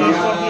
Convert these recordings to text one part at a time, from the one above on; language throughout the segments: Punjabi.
Gracias.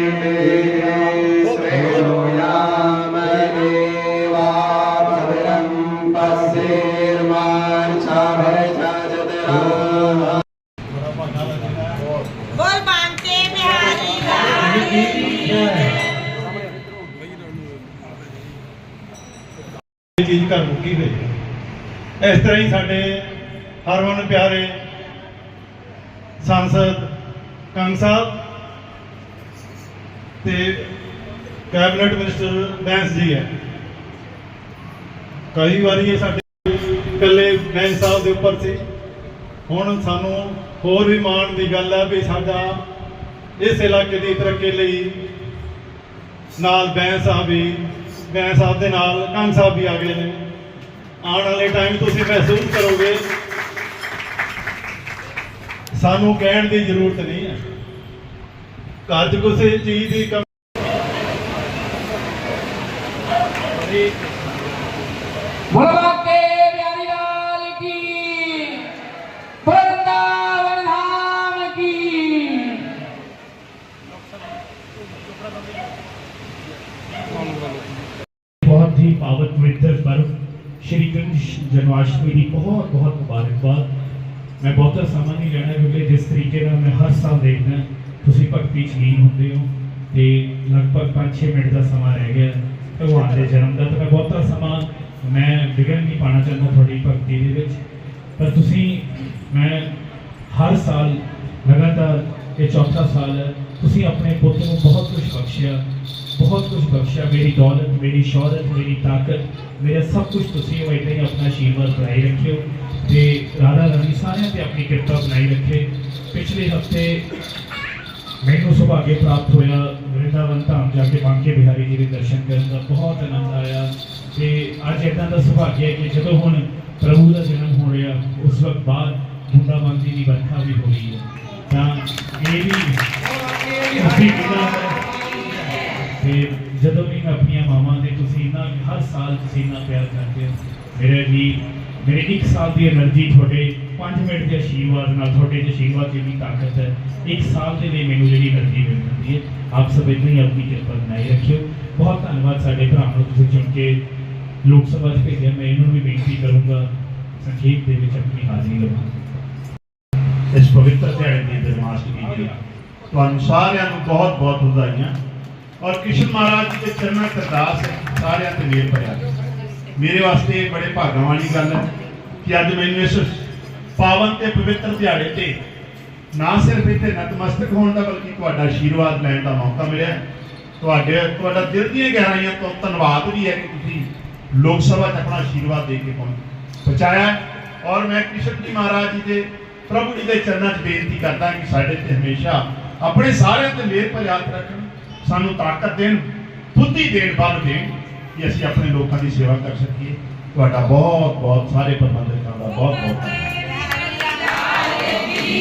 ਚੀਜ਼ ਘਰ ਮੁੱਕੀ ਹੋਈ ਹੈ। ਇਸ ਤਰ੍ਹਾਂ ਹੀ ਸਾਡੇ ਹਰਮਨ ਪਿਆਰੇ ਸੰਸਦ ਕੰਗ ਸਾਹਿਬ ਤੇ ਕੈਬਨਿਟ ਮਿਨਿਸਟਰ ਬੈਂਸ ਜੀ ਹੈ। ਕਈ ਵਾਰੀ ਇਹ ਸਾਡੇ ਇਕੱਲੇ ਬੈਂਸ ਸਾਹਿਬ ਦੇ ਉੱਪਰ ਸੀ। ਹੁਣ ਸਾਨੂੰ ਹੋਰ ਵੀ ਮਾਣ ਦੀ ਗੱਲ ਹੈ ਵੀ ਸਾਡਾ ਇਸ ਇਲਾਕੇ ਦੀ ਤਰੱਕੀ ਲਈ ਨਾਲ ਬੈਂਸ ਸਾਹਿਬ ਵੀ, ਬੈਂਸ ਸਾਹਿਬ ਦੇ ਨਾਲ ਕੰਗ ਸਾਹਿਬ ਵੀ ਆ ਗਏ ਨੇ। ਆਉਣ ਵਾਲੇ ਟਾਈਮ ਤੁਸੀਂ ਮਹਿਸੂਸ ਕਰੋਗੇ, ਸਾਨੂੰ ਕਹਿਣ ਦੀ ਜ਼ਰੂਰਤ ਨਹੀਂ ਹੈ। ਘਰ 'ਚ ਕਿਸੇ ਚੀਜ਼ ਦੀ ਕਮੀ भोला पावन पवित्र पर्व श्री कृष्ण जन्माष्टमी ਦੀ ਬਹੁਤ ਬਹੁਤ ਮੁਬਾਰਕਬਾਦ ਮੈਂ ਬਹੁਤਾ ਸਮਾਂ ਨਹੀਂ ਲੈਣਾ ਕਿਉਂਕਿ ਜਿਸ ਤਰੀਕੇ ਨਾਲ ਮੈਂ ਹਰ ਸਾਲ ਦੇਖਦਾ ਤੁਸੀਂ ਭਗਤੀ ਚ ਲੀਨ ਹੁੰਦੇ ਹੋ ਤੇ ਲਗਭਗ 5-6 ਮਿੰਟ ਦਾ ਸਮਾਂ ਰਹਿ ਗਿਆ ਭਗਵਾਨ ਦੇ ਜਨਮ ਦਾ ਤਾਂ ਮੈਂ ਬਹੁਤਾ ਸਮਾਂ ਮੈਂ ਵਿਗੜ ਨਹੀਂ ਪਾਣਾ ਚਾਹੁੰਦਾ ਤੁਹਾਡੀ ਭਗਤੀ ਦੇ ਵਿੱਚ ਪਰ ਤੁਸੀਂ ਮੈਂ ਹਰ ਸਾਲ ਲਗਾਤਾਰ ਇਹ ਚੌਥਾ ਸਾਲ ਹੈ ਤੁਸੀਂ ਆਪਣੇ ਪੁੱਤ ਨੂੰ ਬਹੁਤ ਕੁਝ ਬਖਸ਼ਿਆ ਬਹੁਤ ਕੁਝ ਬਖਸ਼ਿਆ ਮੇਰੀ ਦੌਲਤ ਮੇਰੀ ਸ਼ੌਹਰਤ ਮੇਰੀ ਤਾਕਤ ਮੇਰਾ ਸਭ ਕੁਝ ਤੁਸੀਂ ਉਹ ਏਦਾਂ ਹੀ ਆਪਣਾ ਆਸ਼ੀਰਵਾਦ ਬਣਾਈ ਰੱਖਿਓ ਤੇ ਰਾਧਾ ਰਾਣੀ ਸਾਰਿਆਂ ਤੇ ਆਪਣੀ ਕਿਰਪਾ ਬਣਾਈ ਰੱਖੇ ਪਿਛਲੇ ਹਫ਼ਤੇ ਮੈਨੂੰ ਸੁਭਾਗੇ ਪ੍ਰਾਪਤ ਹੋਇਆ ਵਰਿੰਦਾਵਨ ਧਾਮ ਜਾ ਕੇ ਬਾਂਕੇ ਬਿਹਾਰੀ ਜੀ ਦੇ ਦਰਸ਼ਨ ਕਰਨ ਦਾ ਬਹੁਤ ਆਨੰਦ ਆਇਆ ਤੇ ਅੱਜ ਇਦਾਂ ਦਾ ਸੁਭਾਗਿਆ ਹੈ ਕਿ ਜਦੋਂ ਹੁਣ ਪ੍ਰਭੂ ਦਾ ਜਨਮ ਹੋ ਰਿਹਾ ਉਸ ਵਕਤ ਬਾਅਦ ਬੁੰਦਾਵੰਦੀ ਦੀ ਵਰਖਾ ਵੀ ਹੋ ਰਹੀ ਹੈ ਤਾਂ ਇਹ ਵੀ ਅਸੀਂ ਕਿਹਾ जो भी मैं अपनी मावं ने इन्ना हर साल इन्ना प्यार करते मेरे जी मेरे एक साल की एनर्जी थोड़े पाँच मिनट के आशीर्वाद थोड़े आशीर्वाद की भी ताकत है एक साल के लिए मैंने जी एनर्जी मिल जाती है। आप सब इतना ही अपनी कृपा बनाई रखियो बहुत धन्यवाद साढ़े भ्रा चुन के लोग सभा भेजे मैं इन्होंने भी बेनती करूँगा संखेप के अपनी हाजिरी लगा इस पवित्र ध्यान की जन्माष्टमी ਤੁਹਾਨੂੰ ਸਾਰਿਆਂ ਨੂੰ ਬਹੁਤ ਬਹੁਤ ਵਧਾਈਆਂ। ਔਰ ਕ੍ਰਿਸ਼ਨ ਮਹਾਰਾਜ ਜੀ ਦੇ ਚਰਨਾਂ 'ਚ ਅਰਦਾਸ ਹੈ, ਸਾਰਿਆਂ ਤੇ ਮੇਰ ਭਰਿਆ। ਮੇਰੇ ਵਾਸਤੇ ਇਹ ਬੜੇ ਭਾਗਾਂ ਵਾਲੀ ਗੱਲ ਹੈ ਕਿ ਅੱਜ ਮੈਨੂੰ ਇਸ ਪਾਵਨ ਤੇ ਪਵਿੱਤਰ ਦਿਹਾੜੇ ਤੇ ਨਾ ਸਿਰਫ ਇੱਥੇ ਨਤਮਸਤਕ ਹੋਣ ਦਾ ਬਲਕਿ ਤੁਹਾਡਾ ਆਸ਼ੀਰਵਾਦ ਲੈਣ ਦਾ ਮੌਕਾ ਮਿਲਿਆ ਤੁਹਾਡੇ, ਤੁਹਾਡਾ ਦਿਲ ਦੀਆਂ ਗਹਿਰਾਈਆਂ ਤੋਂ ਧੰਨਵਾਦ ਵੀ ਹੈ ਕਿ ਤੁਸੀਂ ਲੋਕ ਸਭਾ 'ਚ ਆਪਣਾ ਆਸ਼ੀਰਵਾਦ ਦੇ ਕੇ ਪਹੁੰਚ। ਪਹੁੰਚਾਇਆ ਔਰ ਮੈਂ ਕ੍ਰਿਸ਼ਨ ਜੀ ਮਹਾਰਾਜ ਜੀ ਦੇ ਪ੍ਰਭੂ ਜੀ ਦੇ ਚਰਨਾਂ 'ਚ ਬੇਨਤੀ ਕਰਦਾ ਕਿ ਸਾਡੇ ਤੇ ਹਮੇਸ਼ਾ ਆਪਣੇ ਸਾਰਿਆਂ ਤੇ ਮਿਹਰ ਭਰਿਆ ਹੱਥ ਰੱਖਣ, ਸਾਨੂੰ ਤਾਕਤ ਦੇਣ, ਬੁੱਧੀ ਦੇਣ, ਬਲ ਦੇਣ ਕਿ ਅਸੀਂ ਆਪਣੇ ਲੋਕਾਂ ਦੀ ਸੇਵਾ ਕਰ ਸਕੀਏ। ਤੁਹਾਡਾ ਬਹੁਤ ਬਹੁਤ ਸਾਰੇ ਪ੍ਰਬੰਧਕਾਂ ਦਾ ਬਹੁਤ ਬਹੁਤ ਧੰਨਵਾਦ।